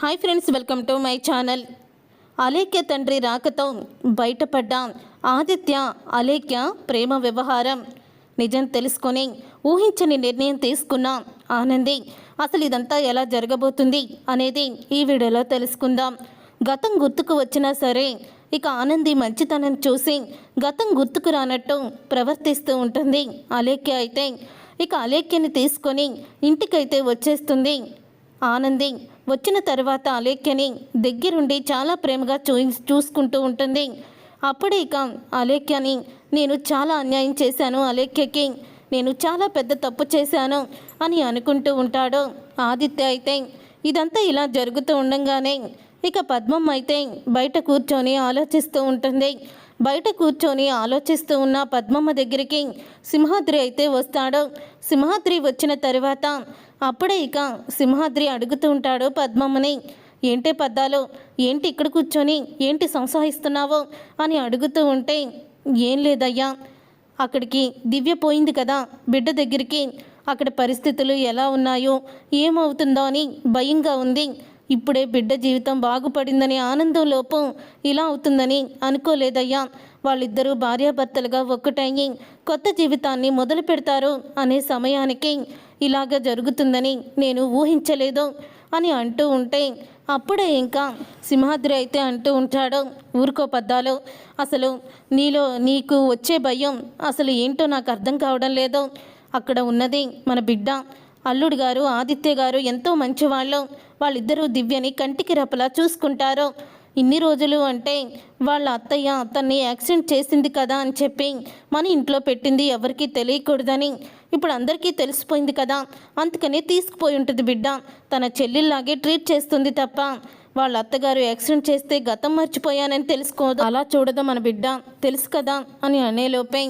Hi friends welcome to my channel Alekhya తండ్రి రాకతో బయటపడ్డ ఆదిత్య అలేఖ్య ప్రేమ వ్యవహారం నిజం తెలుసుకొని ఊహించని నిర్ణయం తీసుకున్న ఆనంది అసలు ఇదంతా ఎలా జరగబోతుంది? అనేది ఈ వీడియోలో తెలుసుకుందాం. గతం గుర్తుకు వచ్చినా సరే ఇక ఆనంది మంచితనం చూసి గతం గుర్తుకు రానట్టు ప్రవర్తిస్తూ ఉంటుంది అలేఖ్య అయితే. ఇక అలేఖ్యని తీసుకొని ఇంటికైతే వచ్చేస్తుంది ఆనంది. వచ్చిన తర్వాత అలేఖ్యని దగ్గరుండి చాలా ప్రేమగా చూ చూసుకుంటూ ఉంటుంది. అప్పుడే ఇక అలేఖ్యని నేను చాలా అన్యాయం చేశాను అలేఖ్యకి. నేను చాలా పెద్ద తప్పు చేశాను అని అనుకుంటూ ఉంటాడు ఆదిత్య అయితే. ఇదంతా ఇలా జరుగుతూ ఉండంగానే ఇక పద్మం అయితే బయట కూర్చొని ఆలోచిస్తూ ఉంటుంది. బయట కూర్చొని ఆలోచిస్తూ ఉన్న పద్మమ్మ దగ్గరికి సింహాద్రి అయితే వస్తాడు. సింహాద్రి వచ్చిన తర్వాత అప్పుడే ఇక సింహాద్రి అడుగుతూ ఉంటాడు పద్మమ్మని ఏంటి పద్దాలు? ఏంటి ఇక్కడ కూర్చొని? ఏంటి సంసాహిస్తున్నావో అని అడుగుతూ ఉంటే ఏం లేదయ్యా అక్కడికి దివ్య పోయింది కదా బిడ్డ దగ్గరికి. అక్కడ పరిస్థితులు ఎలా ఉన్నాయో ఏమవుతుందో అని భయంగా ఉంది. ఇప్పుడే బిడ్డ జీవితం బాగుపడిందని ఆనందం లోపం ఇలా అవుతుందని అనుకోలేదయ్యా. వాళ్ళిద్దరూ భార్యాభర్తలుగా ఒక్కటయ్యి కొత్త జీవితాన్ని మొదలు పెడతారు అనే సమయానికి ఇలాగ జరుగుతుందని నేను ఊహించలేదు అని అంటూ ఉంటే అప్పుడే ఇంకా సింహాద్రి అయితే అంటూ ఉంటాడు ఊరుకో పద్దాలు అసలు నీలో నీకు వచ్చే భయం అసలు ఏంటో నాకు అర్థం కావడం లేదు. అక్కడ ఉన్నది మన బిడ్డ అల్లుడు గారు ఆదిత్య గారు ఎంతో మంచివాళ్ళు. వాళ్ళిద్దరూ దివ్యని కంటికి రపలా చూసుకుంటారు. ఇన్ని రోజులు అంటే వాళ్ళ అత్తయ్య తన్ని యాక్సిడెంట్ చేసింది కదా అని చెప్పి మన ఇంట్లో పెట్టింది ఎవరికీ తెలియకూడదని. ఇప్పుడు అందరికీ తెలిసిపోయింది కదా. అందుకనే తీసుకుపోయి ఉంటుంది బిడ్డ. తన చెల్లిలాగే ట్రీట్ చేస్తుంది తప్ప వాళ్ళ అత్తగారు యాక్సిడెంట్ చేస్తే గతం మర్చిపోయానని తెలుసుకోదు. అలా చూడదు మన బిడ్డ. తెలుసు కదా అని అనేలోపే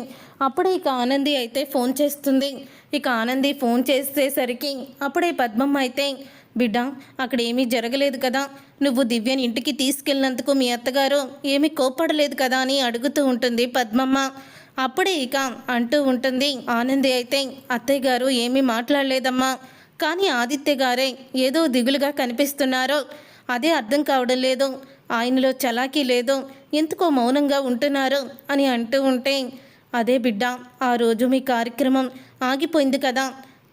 అప్పుడే ఇక ఆనంది అయితే ఫోన్ చేస్తుంది. ఇక ఆనంది ఫోన్ చేసేసరికి అప్పుడే పద్మమ్మ అయితే బిడ్డ అక్కడ ఏమీ జరగలేదు కదా. నువ్వు దివ్యని ఇంటికి తీసుకెళ్ళినందుకు మీ అత్తగారు ఏమీ కోప్పడలేదు కదా అని అడుగుతూ ఉంటుంది పద్మమ్మ. అప్పుడే ఇక అంటూ ఉంటుంది ఆనంది అయితే అత్తయ్య గారు ఏమీ మాట్లాడలేదమ్మా. కానీ ఆదిత్య గారే ఏదో దిగులుగా కనిపిస్తున్నారో. అదే అర్థం కావడం లేదు. ఆయనలో చలాకీ లేదు. ఎందుకో మౌనంగా ఉంటున్నారు అని అంటూ ఉంటే అదే బిడ్డ ఆ రోజు మీ కార్యక్రమం ఆగిపోయింది కదా.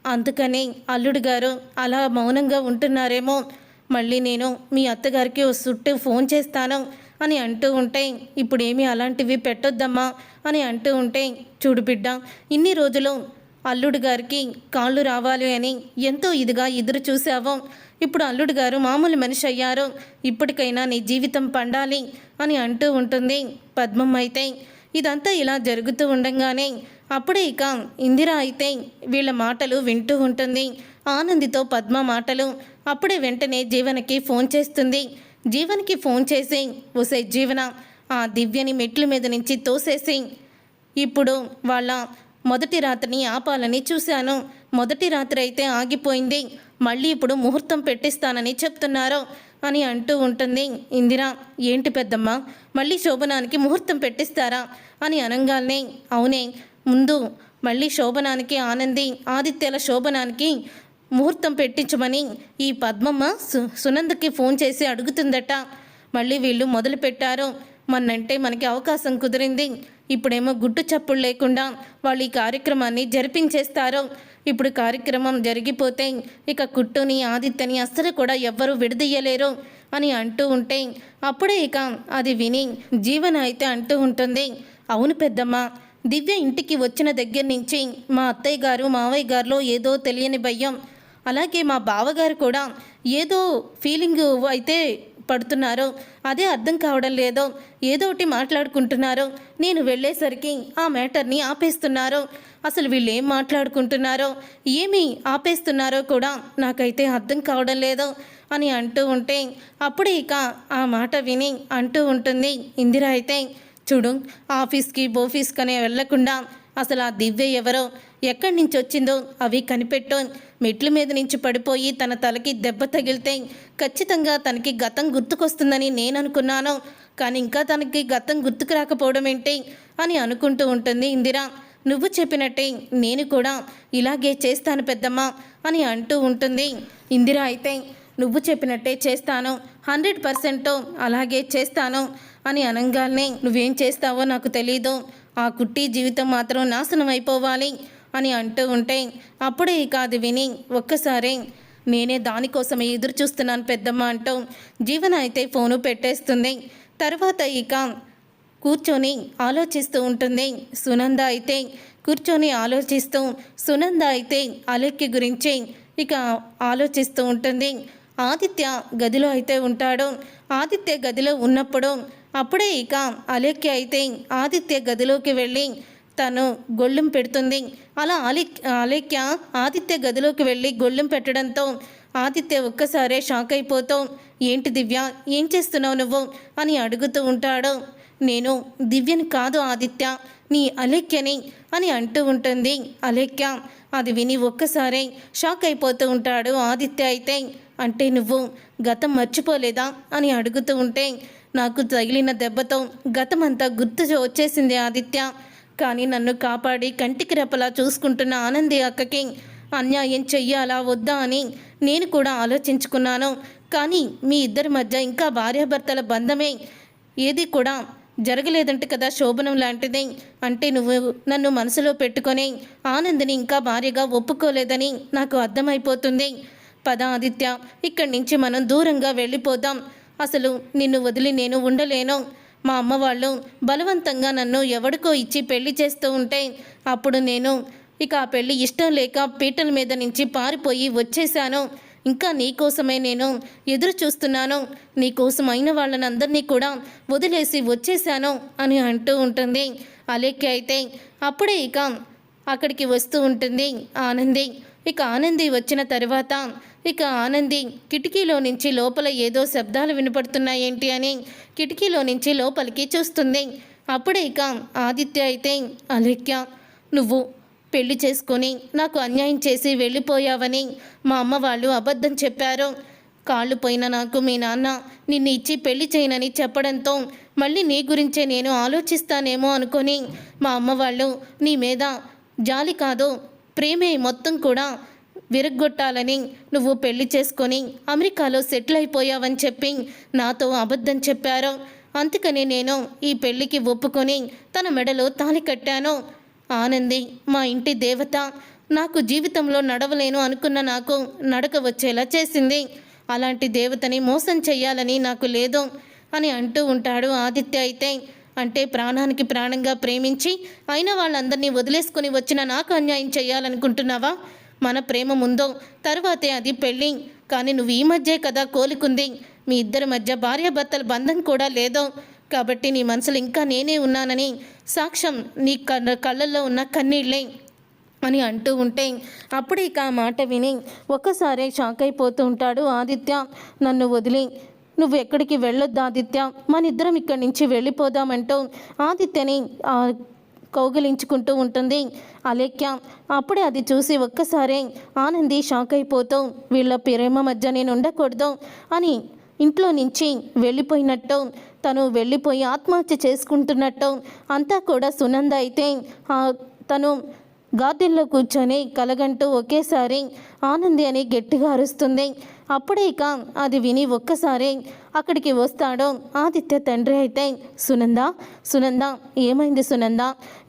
అందుకని అల్లుడు గారు అలా మౌనంగా ఉంటున్నారేమో. మళ్ళీ నేను మీ అత్తగారికి ఓ సుట్టు ఫోన్ చేస్తాను అని అంటూ ఉంటే ఇప్పుడేమీ అలాంటివి పెట్టొద్దమ్మా అని అంటూ ఉంటే చూడు బిడ్డ ఇన్ని రోజులు అల్లుడు గారికి కాళ్ళు రావాలి అని ఎంతో ఇదిగా ఎదురు చూసావో ఇప్పుడు అల్లుడు గారు మామూలు మనిషి అయ్యారు. ఇప్పటికైనా నీ జీవితం పండాలి అని అంటూ ఉంటుంది పద్మం అయితే. ఇదంతా ఇలా జరుగుతూ ఉండగానే అప్పుడే ఇక ఇందిర అయితే వీళ్ళ మాటలు వింటూ ఉంటుంది. ఆనందితో పద్మ మాటలు అప్పుడే వెంటనే జీవనకి ఫోన్ చేస్తుంది. జీవన్కి ఫోన్ చేసి ఒసే జీవన ఆ దివ్యని మెట్ల మీద నుంచి తోసేసి ఇప్పుడు వాళ్ళ మొదటి రాత్రిని ఆపాలని చూశాను. మొదటి రాత్రి అయితే ఆగిపోయింది. మళ్ళీ ఇప్పుడు ముహూర్తం పెట్టిస్తానని చెప్తున్నారు అని అంటూ ఉంటుంది. ఇందిర ఏంటి పెద్దమ్మ? మళ్ళీ శోభనానికి ముహూర్తం పెట్టిస్తారా? అని అనగానే అవునే ముందు మళ్ళీ శోభనానికి ఆనంది ఆదిత్యల శోభనానికి ముహూర్తం పెట్టించమని ఈ పద్మమ్మ సు సునందకి ఫోన్ చేసి అడుగుతుందట. మళ్ళీ వీళ్ళు మొదలు పెట్టారు. మొన్నంటే మనకి అవకాశం కుదిరింది. ఇప్పుడేమో గుట్టు చప్పుడు లేకుండా వాళ్ళు ఈ కార్యక్రమాన్ని జరిపించేస్తారు. ఇప్పుడు కార్యక్రమం జరిగిపోతే ఇక కుట్టుని ఆదిత్యని అస్సలు కూడా ఎవ్వరూ విడదీయలేరు అని అంటూ ఉంటే అప్పుడే ఇక అది విని జీవన అయితే అంటూ ఉంటుంది. అవును పెద్దమ్మ దివ్య ఇంటికి వచ్చిన దగ్గర నుంచి మా అత్తయ్య గారు మావయ్య గారిలో ఏదో తెలియని భయం. అలాగే మా బావగారు కూడా ఏదో ఫీలింగ్ అయితే పడుతున్నారో. అదే అర్థం కావడం లేదో. ఏదో ఒకటి మాట్లాడుకుంటున్నారో. నేను వెళ్ళేసరికి ఆ మ్యాటర్ని ఆపేస్తున్నారు. అసలు వీళ్ళు ఏం మాట్లాడుకుంటున్నారో ఏమి ఆపేస్తున్నారో కూడా నాకైతే అర్థం కావడం లేదు అని అంటూ ఉంటే అప్పుడే ఇక ఆ మాట విని అంటూ ఉంటుంది. ఇందిరా అయితే చూడు ఆఫీస్కి బోఫీస్కనే వెళ్ళకుండా అసలు ఆ దివ్య ఎవరో? ఎక్కడి నుంచి వచ్చిందో? అవి కనిపెట్టో? మెట్ల మీద నుంచి పడిపోయి తన తలకి దెబ్బ తగిలితే ఖచ్చితంగా తనకి గతం గుర్తుకొస్తుందని నేను అనుకున్నాను కానీ ఇంకా తనకి గతం గుర్తుకు రాకపోవడం ఏంటి అని అనుకుంటూ ఉంటుంది ఇందిర. నువ్వు చెప్పినట్టే నేను కూడా ఇలాగే చేస్తాను పెద్దమ్మ అని అంటూ ఉంటుంది ఇందిరా. అయితే నువ్వు చెప్పినట్టే చేస్తాను. హండ్రెడ్ పర్సెంట్ అలాగే చేస్తాను. అని అనంగానే నువ్వేం చేస్తావో నాకు తెలీదు. ఆ కుట్టి జీవితం మాత్రం నాశనం అయిపోవాలి అని అంటూ ఉంటే అప్పుడే ఇక అది విని ఒక్కసారి నేనే దానికోసమే ఎదురు చూస్తున్నాను పెద్దమ్మ అంటూ జీవన అయితే ఫోను పెట్టేస్తుంది. తర్వాత ఇక కూర్చొని ఆలోచిస్తూ ఉంటుంది. సునంద అయితే కూర్చొని ఆలోచిస్తూ సునంద అయితే అలెక్కి గురించి ఇక ఆలోచిస్తూ ఉంటుంది. ఆదిత్య గదిలో అయితే ఉంటాడు. ఆదిత్య గదిలో ఉన్నప్పుడు అప్పుడే ఇక అలెక్కి అయితే ఆదిత్య గదిలోకి వెళ్ళి తను గొళ్ళెం పెడుతుంది. అలా అలి అలేఖ్య ఆదిత్య గదిలోకి వెళ్ళి గొళ్ళెం పెట్టడంతో ఆదిత్య ఒక్కసారే షాక్ అయిపోతూ ఏంటి దివ్య? ఏం చేస్తున్నావు నువ్వు? అని అడుగుతూ ఉంటాడు. నేను దివ్యని కాదు ఆదిత్య నీ అలేఖ్యని అని అంటూ ఉంటుంది అలేఖ్య అది విని ఒక్కసారే షాక్ అయిపోతూ ఉంటాడు ఆదిత్య అయితే. అంటే నువ్వు గతం మర్చిపోలేదా? అని అడుగుతూ ఉంటే నాకు తగిలిన దెబ్బతో గతమంతా గుర్తు వచ్చేసింది ఆదిత్య. కానీ నన్ను కాపాడి కంటికి రెప్పలా చూసుకుంటున్న ఆనంది అక్కకి అన్యాయం చెయ్యాలా వద్దా అని నేను కూడా ఆలోచించుకున్నాను. కానీ మీ ఇద్దరి మధ్య ఇంకా భార్యాభర్తల బంధమే. ఏది కూడా జరగలేదంటే కదా శోభనం లాంటిది. అంటే నువ్వు నన్ను మనసులో పెట్టుకొని ఆనందిని ఇంకా భార్యగా ఒప్పుకోలేదని నాకు అర్థమైపోతుంది. పద ఆదిత్య ఇక్కడి నుంచి మనం దూరంగా వెళ్ళిపోదాం. అసలు నిన్ను వదిలి నేను ఉండలేను. మా అమ్మ వాళ్ళు బలవంతంగా నన్ను ఎవడికో ఇచ్చి పెళ్ళి చేస్తూ ఉంటే అప్పుడు నేను ఇక ఆ పెళ్ళి ఇష్టం లేక పీటల మీద నుంచి పారిపోయి వచ్చేసాను ఇంకా నీకోసమే నేను ఎదురు చూస్తున్నాను. నీకోసం అయిన వాళ్ళని అందరినీ కూడా వదిలేసి వచ్చేసాను అని అంటూ ఉంటుంది. అలేఖ్య అయితే అప్పుడే ఇక అక్కడికి వస్తూ ఉంటుంది ఆనంది. ఇక ఆనంది వచ్చిన తర్వాత ఇక ఆనంది కిటికీలో నుంచి లోపల ఏదో శబ్దాలు వినపడుతున్నాయేంటి అని కిటికీలో నుంచి లోపలికి చూస్తుంది. అప్పుడే ఇక ఆదిత్య అయితే అలేఖ్య నువ్వు పెళ్ళి చేసుకొని నాకు అన్యాయం చేసి వెళ్ళిపోయావని మా అమ్మ వాళ్ళు అబద్ధం చెప్పారు. కాళ్ళు పోయిన నాకు మీ నాన్న నిన్ను ఇచ్చి పెళ్ళి చేయనని చెప్పడంతో మళ్ళీ నీ గురించే నేను ఆలోచిస్తానేమో అనుకొని మా అమ్మ వాళ్ళు నీ మీద జాలి కాదు ప్రేమే మొత్తం కూడా విరగ్గొట్టాలని నువ్వు పెళ్ళి చేసుకొని అమెరికాలో సెటిల్ అయిపోయావని చెప్పి నాతో అబద్ధం చెప్పారు. అందుకని నేను ఈ పెళ్ళికి ఒప్పుకొని తన మెడలో తాళి కట్టాను. ఆనంది మా ఇంటి దేవత నాకు జీవితంలో నడవలేను అనుకున్న నాకు నడక వచ్చేలా చేసింది. అలాంటి దేవతని మోసం చెయ్యాలని నాకు లేదు అని అంటూ ఉంటాడు ఆదిత్య అయితే. అంటే ప్రాణానికి ప్రాణంగా ప్రేమించి అయిన వాళ్ళందరినీ వదిలేసుకొని వచ్చిన నాకు అన్యాయం చేయాలనుకుంటున్నావా? మన ప్రేమ ముందో తర్వాతే అది పెళ్ళి. కానీ నువ్వు ఈ మధ్యే కదా కోలుకుంది. మీ ఇద్దరి మధ్య భార్యాభర్తల బంధం కూడా లేదో. కాబట్టి నీ మనసులో ఇంకా నేనే ఉన్నానని సాక్ష్యం నీ కళ్ళల్లో ఉన్న కన్నీళ్ళే అని అంటూ ఉంటే అప్పుడే ఇక ఆ మాట విని ఒక్కసారి షాక్ అయిపోతూ ఉంటాడు ఆదిత్య. నన్ను వదిలి నువ్వు ఎక్కడికి వెళ్ళొద్దు ఆదిత్య. మనిద్దరం ఇక్కడి నుంచి వెళ్ళిపోదామంటూ ఆదిత్యని కౌగిలించుకుంటూ ఉంటుంది. అలేఖ్య అప్పుడే అది చూసి ఒక్కసారే ఆనంది షాక్ అయిపోతూ వీళ్ళ ప్రేమ మధ్య నేను ఉండకూడదు అని ఇంట్లో నుంచి వెళ్ళిపోయినట్టు తను వెళ్ళిపోయి ఆత్మహత్య చేసుకుంటున్నట్టు అంతా కూడా సునంద అయితే తను గార్డెన్లో కూర్చొని కలగంటూ ఒకేసారి ఆనంది అని గట్టిగా అరుస్తుంది. అప్పుడే ఇక అది విని ఒక్కసారి అక్కడికి వస్తాడు ఆదిత్య తండ్రి అయితే. సునంద సునంద ఏమైంది సునంద?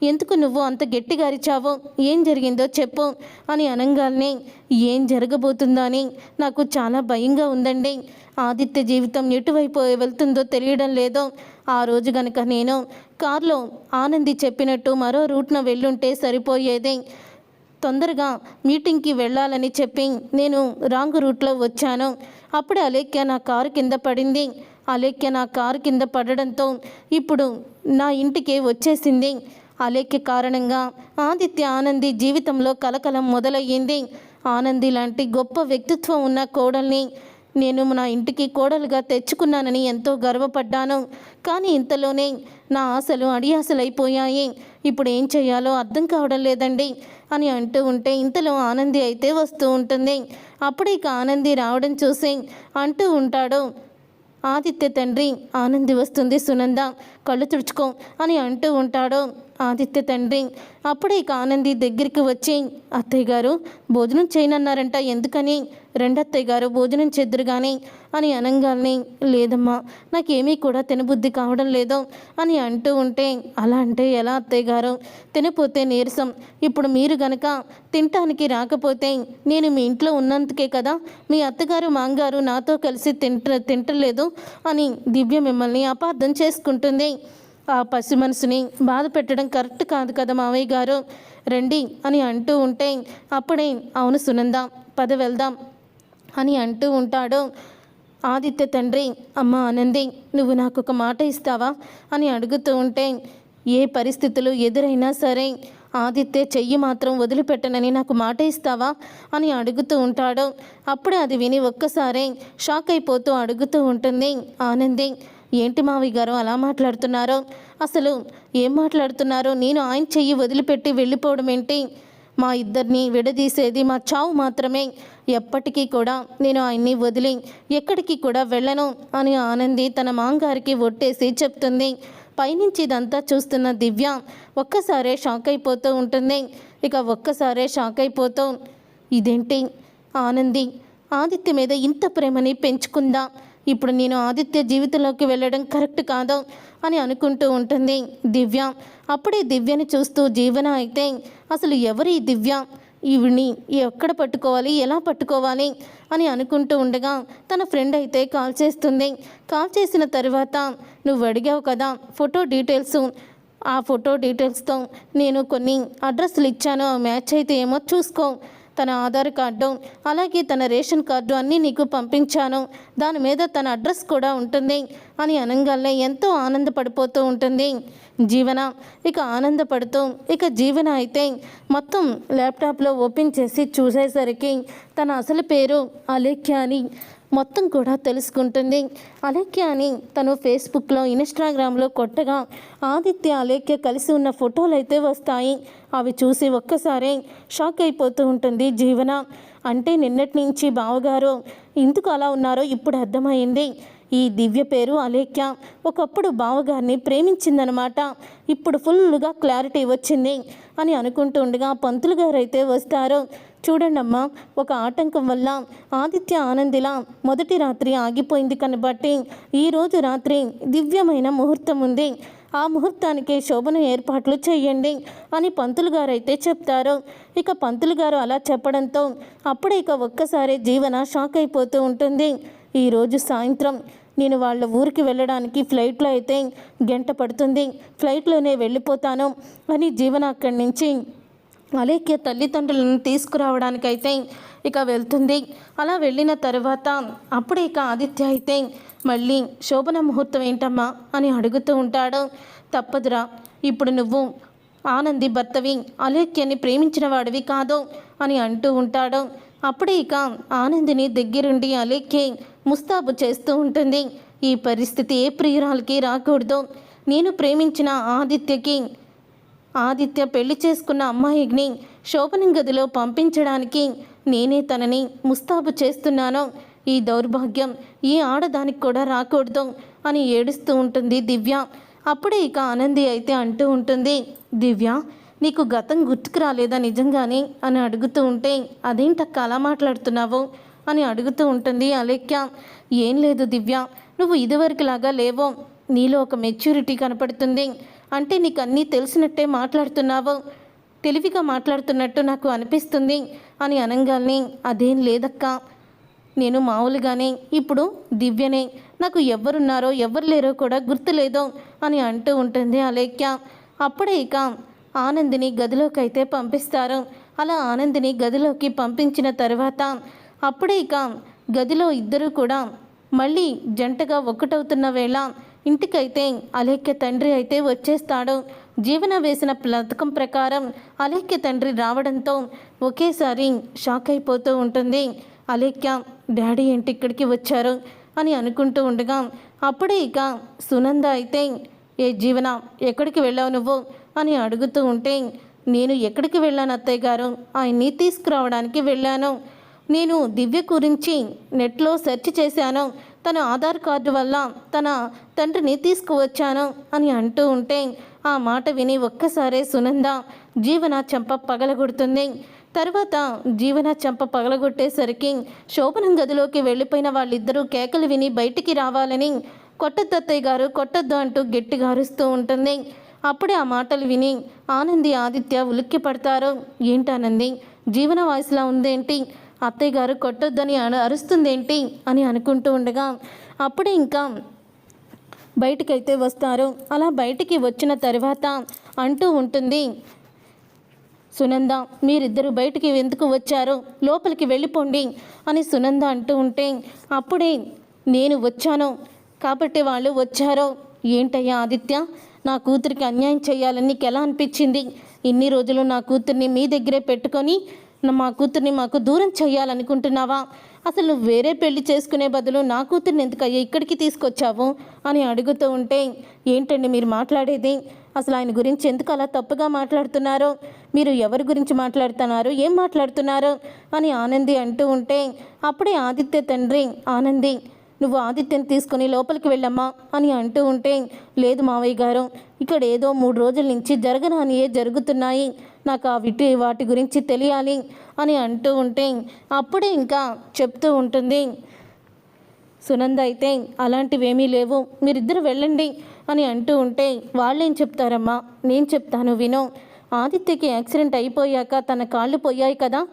ఎందుకు నువ్వు అంత గట్టిగా అరిచావు? ఏం జరిగిందో చెప్పు అని అనంగానే ఏం జరగబోతుందని అని నాకు చాలా భయంగా ఉందండి. ఆదిత్య జీవితం ఎటువైపు వెళ్తుందో తెలియడం లేదో. ఆ రోజు గనుక నేను కారులో ఆనంది చెప్పినట్టు మరో రూట్న వెళ్ళుంటే సరిపోయేది. తొందరగా మీటింగ్కి వెళ్ళాలని చెప్పి నేను రాంగ్ రూట్లో వచ్చాను. అప్పుడే అలేఖ్య నా కారు కింద పడింది. అలేఖ్య నా కారు కింద పడడంతో ఇప్పుడు నా ఇంటికి వచ్చేసింది. అలేఖ్య కారణంగా ఆదిత్య ఆనంది జీవితంలో కలకలం మొదలయ్యింది. ఆనంది లాంటి గొప్ప వ్యక్తిత్వం ఉన్న కోడల్ని నేను నా ఇంటికి కోడలుగా తెచ్చుకున్నానని ఎంతో గర్వపడ్డాను. కానీ ఇంతలోనే నా ఆశలు అడియాసలైపోయాయి ఇప్పుడు ఏం చేయాలో అర్థం కావడం లేదండి అని అంటూ ఉంటే ఇంతలో ఆనంది అయితే వస్తూ ఉంటుంది. అప్పుడే ఇక ఆనంది రావడం చూసి అంటూ ఉంటాడు. ఆదిత్య తండ్రి ఆనంది వస్తుంది సునంద కళ్ళు తుడుచుకో అని అంటూ ఉంటాడు. ఆదిత్య తండ్రి అప్పుడే ఇక ఆనంది దగ్గరికి వచ్చి అత్తయ్య గారు భోజనం చేయనన్నారంట ఎందుకని? రెండత్తయ్య గారు భోజనం చేద్దరు కానీ అని అనగానే లేదమ్మా నాకేమీ కూడా తినబుద్ధి కావడం లేదు అని అంటూ ఉంటే అలా అంటే ఎలా అత్తయ్య గారు? తినపోతే నీరసం. ఇప్పుడు మీరు గనక తినటానికి రాకపోతే నేను మీ ఇంట్లో ఉన్నందుకే కదా మీ అత్తగారు మాంగారు నాతో కలిసి తింట తింటలేదు అని దివ్య మిమ్మల్ని అపార్థం చేసుకుంటుంది. ఆ పసి మనసుని బాధ పెట్టడం కరెక్ట్ కాదు కదా మావయ్య గారు? రండి అని అంటూ ఉంటే అప్పుడే అవును సునంద పద వెళ్దాం అని అంటూ ఉంటాడు. ఆదిత్య తండ్రి అమ్మ ఆనంది నువ్వు నాకు ఒక మాట ఇస్తావా? అని అడుగుతూ ఉంటే ఏ పరిస్థితులు ఎదురైనా సరే ఆదిత్య చెయ్యి మాత్రం వదిలిపెట్టనని నాకు మాట ఇస్తావా? అని అడుగుతూ ఉంటాడు. అప్పుడే అది విని ఒక్కసారే షాక్ అయిపోతూ అడుగుతూ ఉంటుంది. ఆనంది ఏంటి మావి గారు అలా మాట్లాడుతున్నారో? అసలు ఏం మాట్లాడుతున్నారో? నేను ఆయన చెయ్యి వదిలిపెట్టి వెళ్ళిపోవడం ఏంటి? మా ఇద్దరిని విడదీసేది మా చావు మాత్రమే. ఎప్పటికీ కూడా నేను ఆయన్ని వదిలి ఎక్కడికి కూడా వెళ్ళను అని ఆనంది తన మాంగారికి ఒట్టేసి చెప్తుంది. పైనుంచి ఇదంతా చూస్తున్న దివ్య ఒక్కసారే షాక్ అయిపోతూ ఉంటుంది. ఇక ఒక్కసారే షాక్ అయిపోతూ ఇదేంటి? ఆనంది ఆదిత్య మీద ఇంత ప్రేమని పెంచుకుందా? ఇప్పుడు నేను ఆదిత్య జీవితంలోకి వెళ్ళడం కరెక్ట్ కాదు అని అనుకుంటూ ఉంటుంది దివ్య. అప్పుడే దివ్యని చూస్తూ జీవన అయితే అసలు ఎవరు ఈ దివ్య? ఈవిని ఎక్కడ పట్టుకోవాలి? ఎలా పట్టుకోవాలి? అని అనుకుంటూ ఉండగా తన ఫ్రెండ్ అయితే కాల్ చేస్తుంది. కాల్ చేసిన తర్వాత నువ్వు అడిగావు కదా ఫోటో డీటెయిల్స్. ఆ ఫోటో డీటెయిల్స్తో నేను కొన్ని అడ్రస్లు ఇచ్చాను. ఆ మ్యాచ్ అయితే ఏమో చూసుకో. తన ఆధార్ కార్డు అలాగే తన రేషన్ కార్డు అన్నీ నీకు పంపించాను. దాని మీద తన అడ్రస్ కూడా ఉంటుంది అని అనగానే ఎంతో ఆనందపడిపోతూ ఉంటుంది. జీవన ఇక ఆనందపడుతూ ఇక జీవన అయితే మొత్తం ల్యాప్టాప్లో ఓపెన్ చేసి చూసేసరికి తన అసలు పేరు అలేఖ్య అని మొత్తం కూడా తెలుసుకుంటుంది. అలేఖ్య అని తను ఫేస్బుక్లో ఇన్స్టాగ్రామ్లో కొట్టగా ఆదిత్య అలేఖ్య కలిసి ఉన్న ఫోటోలు అయితే వస్తాయి. అవి చూసి ఒక్కసారి షాక్ అయిపోతూ ఉంటుంది జీవన. అంటే నిన్నటి నుంచి బావగారు ఎందుకు అలా ఉన్నారో ఇప్పుడు అర్థమైంది. ఈ దివ్య పేరు అలేఖ్య. ఒకప్పుడు బావగారిని ప్రేమించిందనమాట. ఇప్పుడు ఫుల్గా క్లారిటీ వచ్చింది అని అనుకుంటుండగా పంతులు గారు అయితే వస్తారు. చూడండమ్మా ఒక ఆటంకం వల్ల ఆదిత్య ఆనందిలా మొదటి రాత్రి ఆగిపోయింది కనబట్టి ఈరోజు రాత్రి దివ్యమైన ముహూర్తం ఉంది. ఆ ముహూర్తానికి శోభన ఏర్పాట్లు చేయండి అని పంతులు గారు అయితే చెప్తారు. ఇక పంతులు గారు అలా చెప్పడంతో అప్పుడే ఇక ఒక్కసారి జీవన షాక్ అయిపోతూ ఉంటుంది. ఈరోజు సాయంత్రం నేను వాళ్ళ ఊరికి వెళ్ళడానికి ఫ్లైట్లో అయితే గంట పడుతుంది. ఫ్లైట్లోనే వెళ్ళిపోతాను అని జీవన అక్కడి నుంచి అలేఖ్య తల్లిదండ్రులను తీసుకురావడానికైతే ఇక వెళ్తుంది. అలా వెళ్ళిన తర్వాత అప్పుడే ఇక ఆదిత్య అయితే మళ్ళీ శోభన ముహూర్తం ఏంటమ్మా అని అడుగుతూ ఉంటాడు. తప్పదురా ఇప్పుడు నువ్వు ఆనంది భర్తవి అలేఖ్యని ప్రేమించిన వాడివి కాదు అని అంటూ ఉంటాడు. అప్పుడే ఇక ఆనందిని దగ్గరుండి అలేఖ్య ముస్తాబు చేస్తూ ఉంటుంది. ఈ పరిస్థితి ఏ ప్రియురాలకి రాకూడదు. నేను ప్రేమించిన ఆదిత్యకి ఆదిత్య పెళ్ళి చేసుకున్న అమ్మాయిని శోభనం గదిలో పంపించడానికి నేనే తనని ముస్తాబు చేస్తున్నాను. ఈ దౌర్భాగ్యం ఈ ఆడదానికి కూడా రాకూడదు అని ఏడుస్తూ ఉంటుంది దివ్య. అప్పుడే ఇక ఆనంది అయితే అంటూ ఉంటుంది దివ్య నీకు గతం గుర్తుకు రాలేదా నిజంగానే? అని అడుగుతూ ఉంటే అదేంటక్క అలా మాట్లాడుతున్నావు? అని అడుగుతూ ఉంటుంది అలేఖ్య. ఏం లేదు దివ్య నువ్వు ఇదివరకులాగా లేవో. నీలో ఒక మెచ్యూరిటీ కనపడుతుంది. అంటే నీకు అన్నీ తెలిసినట్టే మాట్లాడుతున్నావు. తెలివిగా మాట్లాడుతున్నట్టు నాకు అనిపిస్తుంది అని అనగానే అదేం లేదక్కా. నేను మామూలుగానే ఇప్పుడు దివ్యనే. నాకు ఎవరున్నారో ఎవరు లేరో కూడా గుర్తులేదో అని అంటూ ఉంటుంది అలేఖ్య. అప్పుడే ఇక ఆనందిని గదిలోకి అయితే పంపిస్తారు. అలా ఆనందిని గదిలోకి పంపించిన తర్వాత అప్పుడే ఇక గదిలో ఇద్దరు కూడా మళ్ళీ జంటగా ఒక్కటవుతున్న వేళ ఇంటికైతే అలేఖ్య తండ్రి అయితే వచ్చేస్తాడు. జీవన వేసిన పథకం ప్రకారం అలేఖ్య తండ్రి రావడంతో ఒకేసారి షాక్ అయిపోతూ ఉంటుంది. అలేఖ్య డాడీ ఏంటి ఇక్కడికి వచ్చారు? అని అనుకుంటూ ఉండగా అప్పుడే ఇక సునంద అయితే ఏ జీవన ఎక్కడికి వెళ్ళావు నువ్వు? అని అడుగుతూ ఉంటే నేను ఎక్కడికి వెళ్ళాను అత్తయ్య గారు? ఆయన్ని తీసుకురావడానికి వెళ్ళాను. నేను దివ్య గురించి నెట్లో సెర్చ్ చేశాను. తన ఆధార్ కార్డు వల్ల తన తండ్రిని తీసుకువచ్చాను అని అంటూ ఉంటే ఆ మాట విని ఒక్కసారే సునంద జీవన చెంప పగలగొడుతుంది. తర్వాత జీవన చెంప పగలగొట్టేసరికి శోభనం గదిలోకి వెళ్ళిపోయిన వాళ్ళిద్దరూ కేకలు విని బయటికి రావాలని కొట్టద్దత్తయ్య గారు కొట్టద్దు అంటూ గట్టిగా అరుస్తూ ఉంటుంది. అప్పుడే ఆ మాటలు విని ఆనంది ఆదిత్య ఉలిక్కి పడతారు ఏంటానంది జీవన వాయిస్లా ఉందేంటి? అత్తయ్య గారు కొట్టొద్దని అను అరుస్తుందేంటి? అని అనుకుంటూ ఉండగా అప్పుడే ఇంకా బయటికైతే వస్తారు. అలా బయటికి వచ్చిన తర్వాత అంటూ ఉంటుంది సునంద మీరిద్దరు బయటికి ఎందుకు వచ్చారు? లోపలికి వెళ్ళిపోండి అని సునంద అంటూ ఉంటే అప్పుడే నేను వచ్చాను. కాబట్టి వాళ్ళు వచ్చారో. ఏంటయ్యా ఆదిత్య? నా కూతురికి అన్యాయం చేయాలని నీకు ఎలా అనిపించింది? ఇన్ని రోజులు నా కూతుర్ని మీ దగ్గరే పెట్టుకొని మా కూతుర్ని మాకు దూరం చేయాలనుకుంటున్నావా అసలు నువ్వు వేరే పెళ్ళి చేసుకునే బదులు నా కూతుర్ని ఎందుకయ్యా ఇక్కడికి తీసుకొచ్చావు? అని అడుగుతూ ఉంటే ఏంటండి మీరు మాట్లాడేది? అసలు ఆయన గురించి ఎందుకు అలా తప్పుగా మాట్లాడుతున్నారో? మీరు ఎవరి గురించి మాట్లాడుతున్నారు? ఏం మాట్లాడుతున్నారు? అని ఆనంది అంటూ ఉంటే అప్పుడే ఆదిత్య తండ్రి ఆనంది నువ్వు ఆదిత్యని తీసుకుని లోపలికి వెళ్ళమ్మా అని అంటూ ఉంటే లేదు మావయ్య గారు ఇక్కడ ఏదో మూడు రోజుల నుంచి జరగనానియే జరుగుతున్నాయి. నాకు ఆ విటి వాటి గురించి తెలియాలి అని అంటూ ఉంటే అప్పుడే ఇంకా చెప్తూ ఉంటుంది. సునంద అయితే అలాంటివేమీ లేవు. మీరిద్దరు వెళ్ళండి అని అంటూ ఉంటే వాళ్ళేం చెప్తారమ్మా? నేను చెప్తాను విను. ఆదిత్యకి యాక్సిడెంట్ అయిపోయాక తన కాళ్ళు పోయాయి కదా?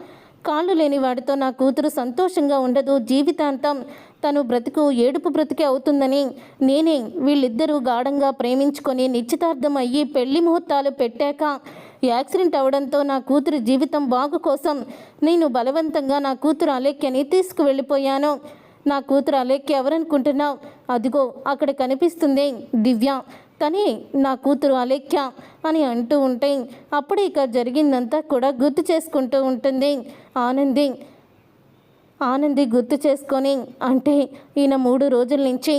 కాళ్ళు లేని వాడితో నా కూతురు సంతోషంగా ఉండదు. జీవితాంతం తను బ్రతుకు ఏడుపు బ్రతికే అవుతుందని నేనే వీళ్ళిద్దరూ గాఢంగా ప్రేమించుకొని నిశ్చితార్థం అయ్యి పెళ్ళి ముహూర్తాలు పెట్టాక యాక్సిడెంట్ అవడంతో నా కూతురు జీవితం బాగు కోసం నేను బలవంతంగా నా కూతురు అలేఖ్యని తీసుకువెళ్ళిపోయాను. నా కూతురు అలేఖ్య ఎవరనుకుంటున్నావు? అదిగో అక్కడ కనిపిస్తుంది దివ్య. కానీ నా కూతురు అలేఖ్య అని అంటూ ఉంటే అప్పుడే ఇక జరిగిందంతా కూడా గుర్తు చేసుకుంటూ ఉంటుంది. ఆనంది ఆనంది గుర్తు చేసుకొని అంటే ఈయన మూడు రోజుల నుంచి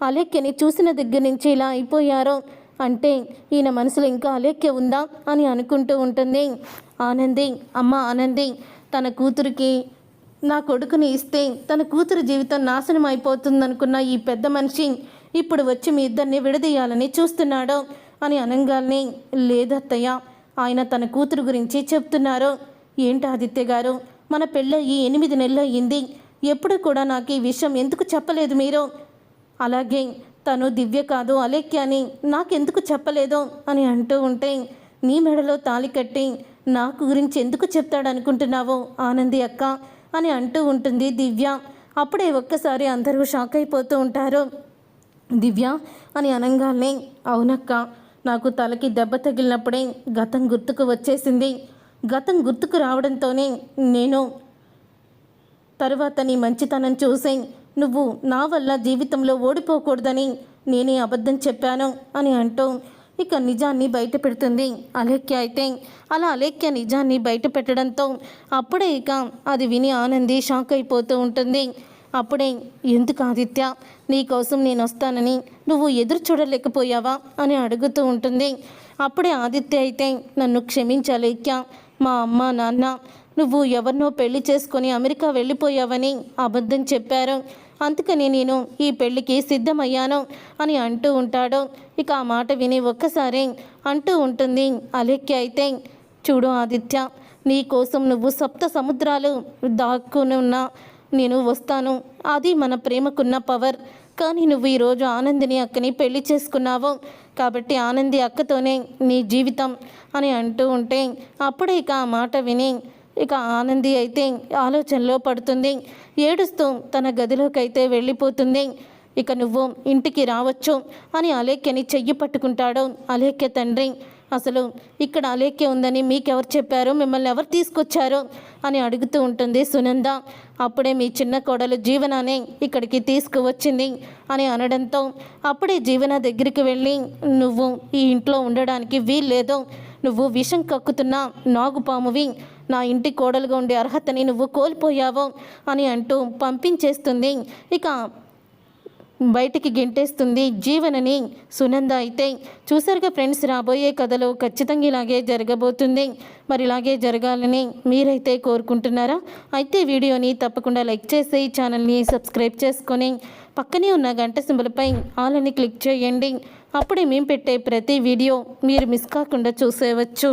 అలేఖ్యని చూసిన దగ్గర నుంచి ఇలా అయిపోయారో. అంటే ఈయన మనసులో ఇంకా అలేఖ్య ఉందా అని అనుకుంటూ ఉంటుంది. ఆనంది అమ్మ ఆనంది తన కూతురికి నా కొడుకుని ఇస్తే తన కూతురు జీవితం నాశనం అయిపోతుందనుకున్న ఈ పెద్ద మనిషి ఇప్పుడు వచ్చి మీ ఇద్దరిని విడదీయాలని చూస్తున్నాడు అని అనగానే లేదత్తయ్య ఆయన తన కూతురు గురించి చెప్తున్నారు. ఏంటి ఆదిత్య గారు? మన పెళ్ళయి ఎనిమిది నెలలు అయ్యింది ఎప్పుడు కూడా నాకు ఈ విషయం ఎందుకు చెప్పలేదు మీరు అలాగే తను దివ్య కాదు అలేఖ్య అని నాకెందుకు చెప్పలేదు? అని అంటూ ఉంటే నీ మెడలో తాళి కట్టి నాకు గురించి ఎందుకు చెప్తాడనుకుంటున్నావు ఆనంది అక్క? అని అంటూ ఉంటుంది దివ్య. అప్పుడే ఒక్కసారి అందరూ షాక్ అయిపోతూ ఉంటారు. దివ్య అని అనగానే అవునక్క నాకు తలకి దెబ్బ తగిలినప్పుడే గతం గుర్తుకు వచ్చేసింది. గతం గుర్తుకు రావడంతోనే నేను తరువాత నీ మంచితనం చూసి నువ్వు నా వల్ల జీవితంలో ఓడిపోకూడదని నేనే అబద్ధం చెప్పాను అని అంటూ ఇక నిజాన్ని బయట పెడుతుంది అలేఖ్య అయితే. అలా అలేఖ్య నిజాన్ని బయట పెట్టడంతో అప్పుడే ఇక అది విని ఆనంది షాక్ అయిపోతూ ఉంటుంది. అప్పుడే ఎందుకు ఆదిత్య? నీకోసం నేను వస్తానని నువ్వు ఎదురు చూడలేకపోయావా? అని అడుగుతూ ఉంటుంది. అప్పుడే ఆదిత్య అయితే నన్ను క్షమించలేఖ్య మా అమ్మ నాన్న నువ్వు ఎవరినో పెళ్ళి చేసుకొని అమెరికా వెళ్ళిపోయావని అబద్ధం చెప్పారు. అందుకని నేను ఈ పెళ్ళికి సిద్ధమయ్యాను అని అంటూ ఉంటాడు. ఇక ఆ మాట విని ఒక్కసారి అంటూ ఉంటుంది అలెక్కి అయితే చూడు ఆదిత్య నీ కోసం నువ్వు సప్త సముద్రాలు దాక్కునున్న నేను వస్తాను. అది మన ప్రేమకున్న పవర్. కానీ నువ్వు ఈరోజు ఆనందిని అక్కని పెళ్ళి చేసుకున్నావు. కాబట్టి ఆనంది అక్కతోనే నీ జీవితం అని అంటూ ఉంటే అప్పుడే ఇక ఆ మాట విని ఇక ఆనంది అయితే ఆలోచనలో పడుతుంది. ఏడుస్తూ తన గదిలోకి అయితే వెళ్ళిపోతుంది. ఇక నువ్వు ఇంటికి రావచ్చు అని అలేఖ్యని చెయ్యి పట్టుకుంటాడు అలేఖ్య తండ్రి. అసలు ఇక్కడ అలేఖ్య ఉందని మీకెవరు చెప్పారు? మిమ్మల్ని ఎవరు తీసుకొచ్చారు? అని అడుగుతూ ఉంటుంది సునంద. అప్పుడే మీ చిన్న కోడలు జీవనాన్ని ఇక్కడికి తీసుకువచ్చింది అని అనడంతో అప్పుడే జీవన దగ్గరికి వెళ్ళి నువ్వు ఈ ఇంట్లో ఉండడానికి వీల్లేదు. నువ్వు విషం కక్కుతున్న నాగుపామువి. నా ఇంటి కోడలుగా ఉండే అర్హతని నువ్వు కోల్పోయావు అని అంటూ పంపించేస్తుంది. ఇక బయటికి గెంటేస్తుంది జీవనని సునంద అయితే. చూసారుగా ఫ్రెండ్స్ రాబోయే కథలో ఖచ్చితంగా ఇలాగే జరగబోతుంది. మరి ఇలాగే జరగాలని మీరైతే కోరుకుంటున్నారా? అయితే వీడియోని తప్పకుండా లైక్ చేసి ఛానల్ని సబ్స్క్రైబ్ చేసుకొని పక్కనే ఉన్న గంట సింబలపై ఆల్ అని క్లిక్ చేయండి. అప్పుడే మేము పెట్టే ప్రతి వీడియో మీరు మిస్ కాకుండా చూసేవచ్చు.